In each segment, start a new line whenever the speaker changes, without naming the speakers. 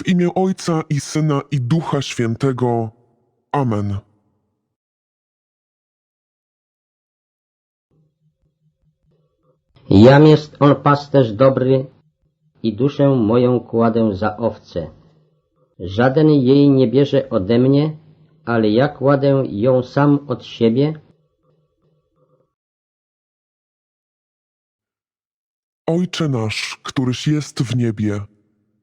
W imię Ojca i Syna i Ducha Świętego. Amen.
Jam jest on pasterz dobry i duszę moją kładę za owce. Żaden jej nie bierze ode mnie, ale ja kładę ją sam od siebie.
Ojcze nasz, któryś jest w niebie,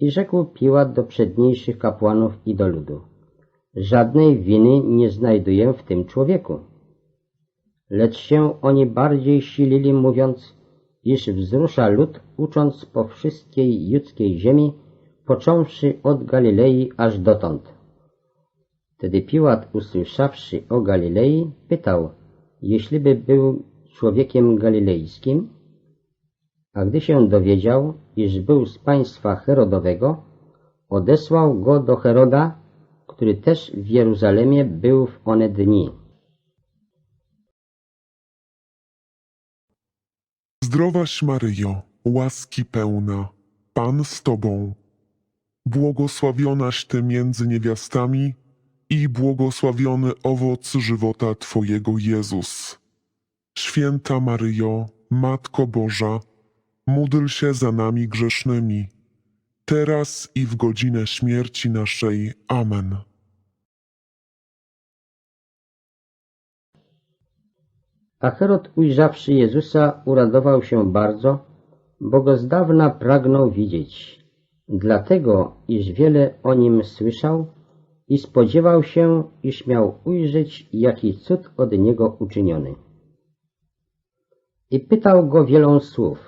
I rzekł Piłat do przedniejszych kapłanów i do ludu. Żadnej winy nie znajduję w tym człowieku. Lecz się oni bardziej silili, mówiąc, iż wzrusza lud, ucząc po wszystkiej judzkiej ziemi, począwszy od Galilei aż dotąd. Wtedy Piłat, usłyszawszy o Galilei, pytał, jeśliby był człowiekiem galilejskim, a gdy się dowiedział, iż był z państwa Herodowego, odesłał go do Heroda, który też w Jeruzalemie był w one dni.
Zdrowaś Maryjo, łaski pełna, Pan z Tobą. Błogosławionaś Ty między niewiastami i błogosławiony owoc żywota Twojego Jezus. Święta Maryjo, Matko Boża, módl się za nami grzesznymi, teraz i w godzinę śmierci naszej. Amen.
A Herod ujrzawszy Jezusa uradował się bardzo, bo go z dawna pragnął widzieć, dlatego iż wiele o nim słyszał i spodziewał się, iż miał ujrzeć jaki cud od niego uczyniony. I pytał go wielą słów,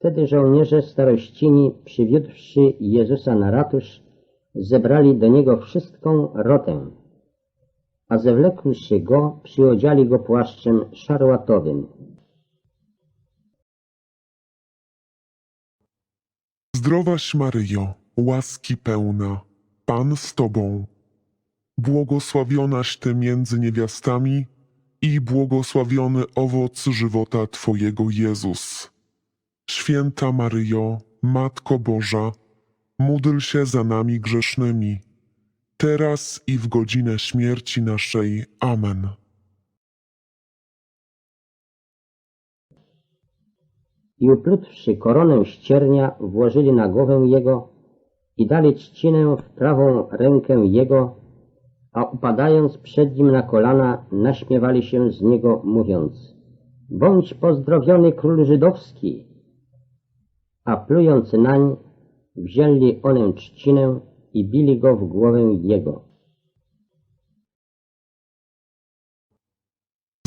Wtedy żołnierze starościni, przywiódłszy Jezusa na ratusz, zebrali do niego wszystką rotę, a zewlekłszy go, przyodziali go płaszczem szarłatowym.
Zdrowaś Maryjo, łaski pełna, Pan z Tobą. Błogosławionaś Ty między niewiastami i błogosławiony owoc żywota Twojego Jezus. Święta Maryjo, Matko Boża, módl się za nami grzesznymi, teraz i w godzinę śmierci naszej. Amen.
I uplutwszy koronę ściernia, włożyli na głowę jego i dali trzcinę w prawą rękę jego, a upadając przed nim na kolana, naśmiewali się z niego, mówiąc Bądź pozdrowiony król żydowski! A plując nań, wzięli onę trzcinę i bili go w głowę jego.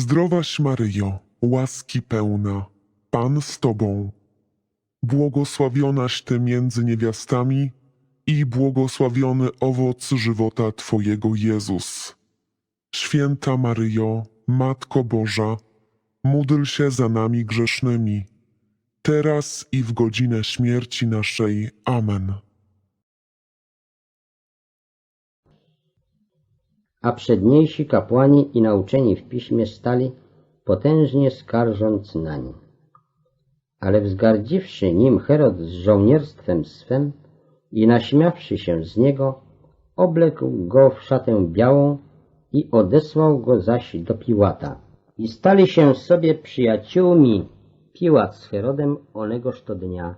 Zdrowaś Maryjo, łaski pełna, Pan z Tobą. Błogosławionaś Ty między niewiastami i błogosławiony owoc żywota Twojego Jezus. Święta Maryjo, Matko Boża, módl się za nami grzesznymi, teraz i w godzinę śmierci naszej. Amen.
A przedniejsi kapłani i nauczeni w piśmie stali, potężnie skarżąc nań. Ale wzgardziwszy nim Herod z żołnierstwem swem i naśmiawszy się z niego, oblekł go w szatę białą i odesłał go zaś do Piłata. I stali się sobie przyjaciółmi Piłat z Herodem onegoż to dnia,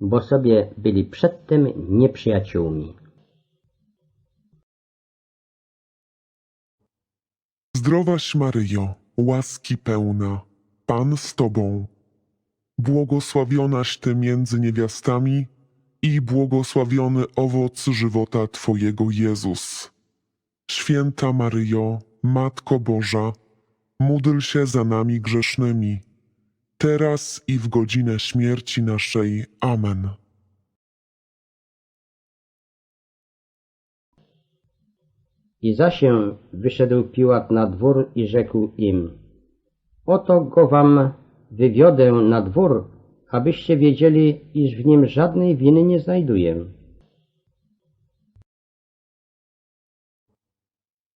bo sobie byli przedtem nieprzyjaciółmi.
Zdrowaś Maryjo, łaski pełna, Pan z Tobą. Błogosławionaś Ty między niewiastami i błogosławiony owoc żywota Twojego Jezus. Święta Maryjo, Matko Boża, módl się za nami grzesznymi, teraz i w godzinę śmierci naszej. Amen.
I zasię wyszedł Piłat na dwór i rzekł im, Oto go wam wywiodę na dwór, abyście wiedzieli, iż w nim żadnej winy nie znajduję.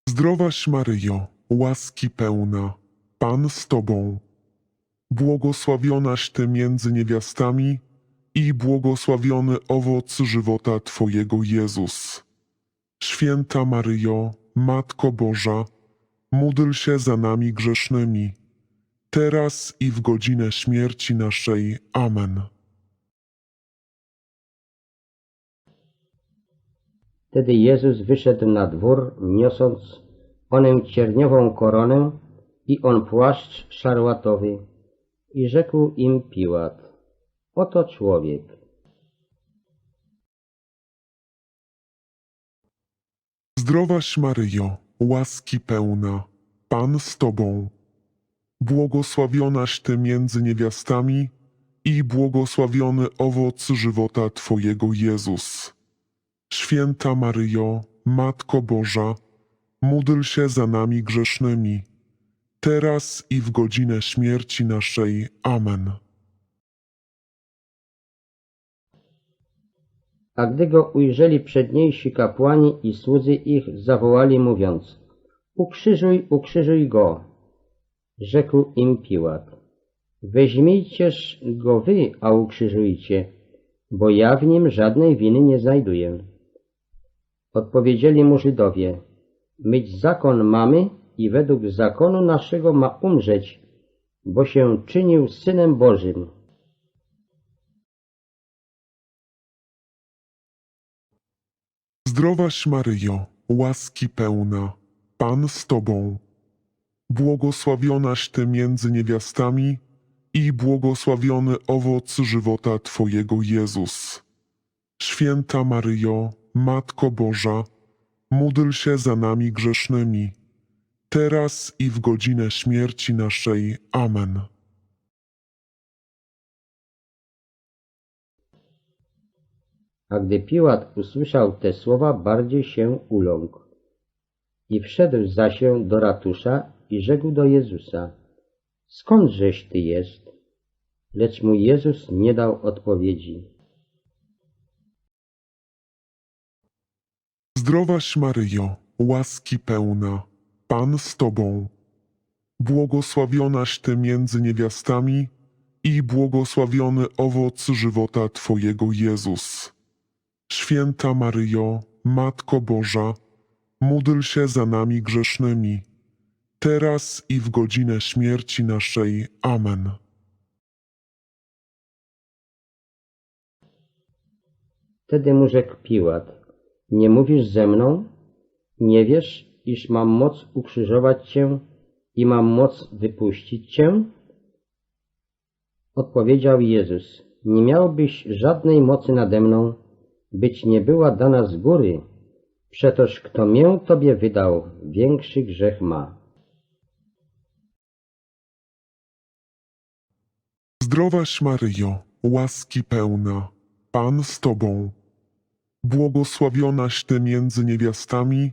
Zdrowaś Maryjo, łaski pełna, Pan z Tobą. Błogosławionaś Ty między niewiastami i błogosławiony owoc żywota Twojego Jezus. Święta Maryjo, Matko Boża, módl się za nami grzesznymi, teraz i w godzinę śmierci naszej. Amen.
Wtedy Jezus wyszedł na dwór, niosąc onę cierniową koronę i on płaszcz szarłatowy. I rzekł im Piłat, oto człowiek.
Zdrowaś Maryjo, łaski pełna, Pan z Tobą. Błogosławionaś Ty między niewiastami i błogosławiony owoc żywota Twojego Jezus. Święta Maryjo, Matko Boża, módl się za nami grzesznymi, teraz i w godzinę śmierci naszej. Amen.
A gdy go ujrzeli przedniejsi kapłani i słudzy ich, zawołali mówiąc, ukrzyżuj, ukrzyżuj go. Rzekł im Piłat, weźmijcież go wy, a ukrzyżujcie, bo ja w nim żadnej winy nie znajduję. Odpowiedzieli mu Żydowie, myć zakon mamy i według zakonu naszego ma umrzeć, bo się czynił Synem Bożym.
Zdrowaś Maryjo, łaski pełna, Pan z Tobą. Błogosławionaś Ty między niewiastami i błogosławiony owoc żywota Twojego Jezus. Święta Maryjo, Matko Boża, módl się za nami grzesznymi, teraz i w godzinę śmierci naszej. Amen.
A gdy Piłat usłyszał te słowa, bardziej się uląkł. I wszedł zasię do ratusza i rzekł do Jezusa, skądżeś ty jest? Lecz mu Jezus nie dał odpowiedzi.
Zdrowaś Maryjo, łaski pełna, Pan z Tobą. Błogosławionaś Ty między niewiastami i błogosławiony owoc żywota Twojego Jezus. Święta Maryjo, Matko Boża, módl się za nami grzesznymi, teraz i w godzinę śmierci naszej. Amen.
Wtedy mu rzekł Piłat, nie mówisz ze mną? Nie wiesz, iż mam moc ukrzyżować cię i mam moc wypuścić cię? Odpowiedział Jezus, nie miałbyś żadnej mocy nade mną, być nie była dana z góry, przetoż kto mię tobie wydał, większy grzech ma.
Zdrowaś Maryjo, łaski pełna, Pan z Tobą. Błogosławionaś Ty między niewiastami